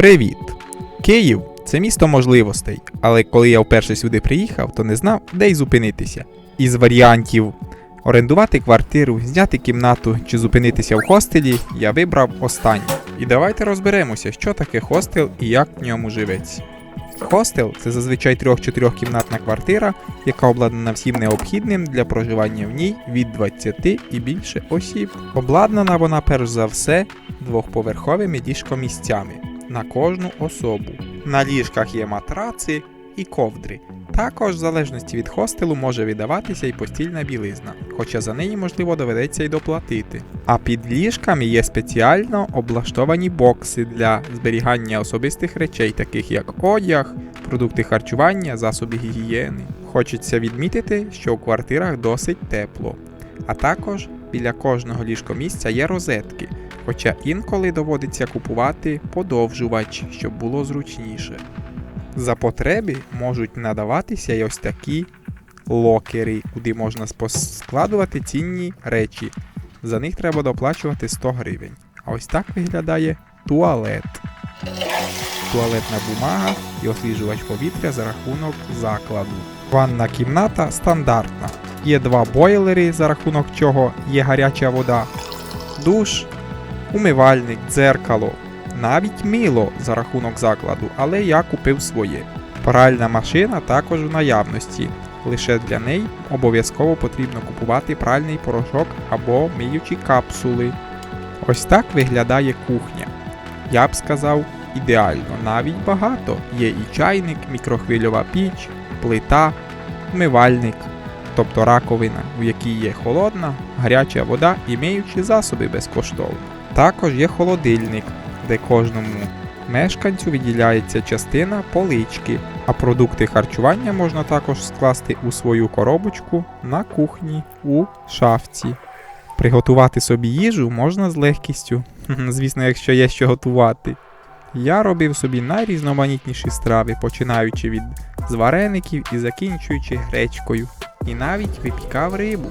Привіт! Київ це місто можливостей, але коли я вперше сюди приїхав, то не знав, де й зупинитися. Із варіантів орендувати квартиру, зняти кімнату чи зупинитися в хостелі, я вибрав останнє. І давайте розберемося, що таке хостел і як в ньому живеться. Хостел це зазвичай 3-4 кімнатна квартира, яка обладнана всім необхідним для проживання в ній від 20 і більше осіб. Обладнана вона перш за все двохповерховими ліжкомісцями на кожну особу. На ліжках є матраци і ковдри. Також, в залежності від хостелу, може віддаватися і постільна білизна, хоча за неї, можливо, доведеться й доплатити. А під ліжками є спеціально облаштовані бокси для зберігання особистих речей, таких як одяг, продукти харчування, засоби гігієни. Хочеться відмітити, що в квартирах досить тепло. А також біля кожного ліжкомісця є розетки, хоча інколи доводиться купувати подовжувач, щоб було зручніше. За потреби можуть надаватися й ось такі локери, куди можна складувати цінні речі. За них треба доплачувати 100 гривень. А ось так виглядає туалет. Туалетна бумага і освіжувач повітря за рахунок закладу. Ванна кімната стандартна. Є два бойлери, за рахунок чого є гаряча вода, душ, умивальник, дзеркало, навіть мило за рахунок закладу, але я купив своє. Пральна машина також в наявності. Лише для неї обов'язково потрібно купувати пральний порошок або миючі капсули. Ось так виглядає кухня. Я б сказав, ідеально, навіть багато. Є і чайник, мікрохвильова піч, плита, вмивальник, тобто раковина, в якій є холодна, гаряча вода і миючі засоби безкоштовно. Також є холодильник, де кожному мешканцю виділяється частина полички, а продукти харчування можна також скласти у свою коробочку на кухні у шафці. Приготувати собі їжу можна з легкістю, звісно, якщо є що готувати. Я робив собі найрізноманітніші страви, починаючи від звареників і закінчуючи гречкою, і навіть випікав рибу.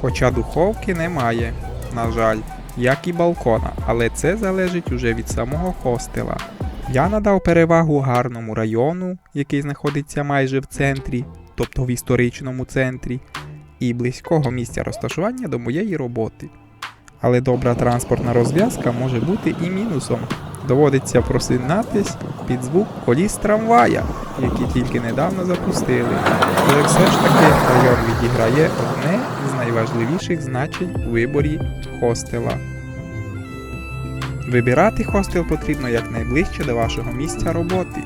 Хоча духовки немає, на жаль, як і балкона, але це залежить уже від самого хостела. Я надав перевагу гарному району, який знаходиться майже в центрі, тобто в історичному центрі, і близького місця розташування до моєї роботи. Але добра транспортна розв'язка може бути і мінусом. Доводиться просинатись під звук коліс трамвая, які тільки недавно запустили. Але все ж таки район відіграє одне з найважливіших значень у виборі хостела. Вибирати хостел потрібно якнайближче до вашого місця роботи,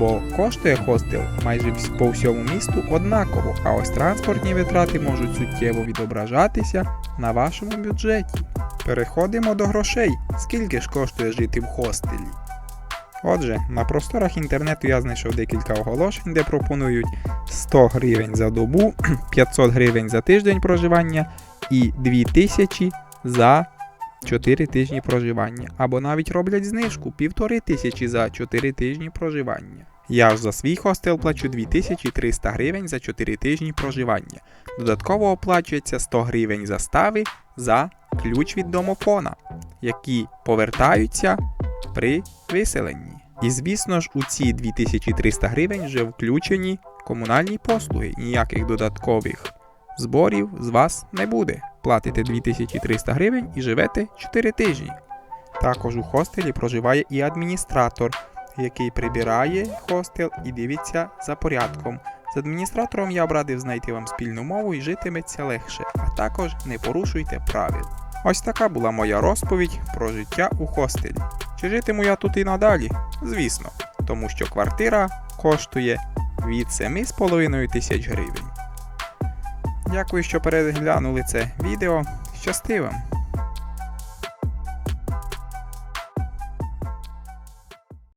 бо коштує хостел майже по всьому місту однаково, а ось транспортні витрати можуть суттєво відображатися на вашому бюджеті. Переходимо до грошей. Скільки ж коштує жити в хостелі? Отже, на просторах інтернету я знайшов декілька оголошень, де пропонують 100 гривень за добу, 500 гривень за тиждень проживання і 2000 за 4 тижні проживання. Або навіть роблять знижку півтори тисячі за 4 тижні проживання. Я ж за свій хостел плачу 2300 гривень за 4 тижні проживання. Додатково оплачується 100 гривень застави за ключ від домофона, які повертаються при виселенні. І звісно ж, у ці 2300 гривень вже включені комунальні послуги, ніяких додаткових зборів з вас не буде. Платите 2300 гривень і живете 4 тижні. Також у хостелі проживає і адміністратор, який прибирає хостел і дивиться за порядком. З адміністратором я б радив знайти вам спільну мову і житиметься легше, а також не порушуйте правил. Ось така була моя розповідь про життя у хостелі. Чи житиму я тут і надалі? Звісно, тому що квартира коштує від 7,5 тисяч гривень. Дякую, що переглянули це відео. Щасти вам!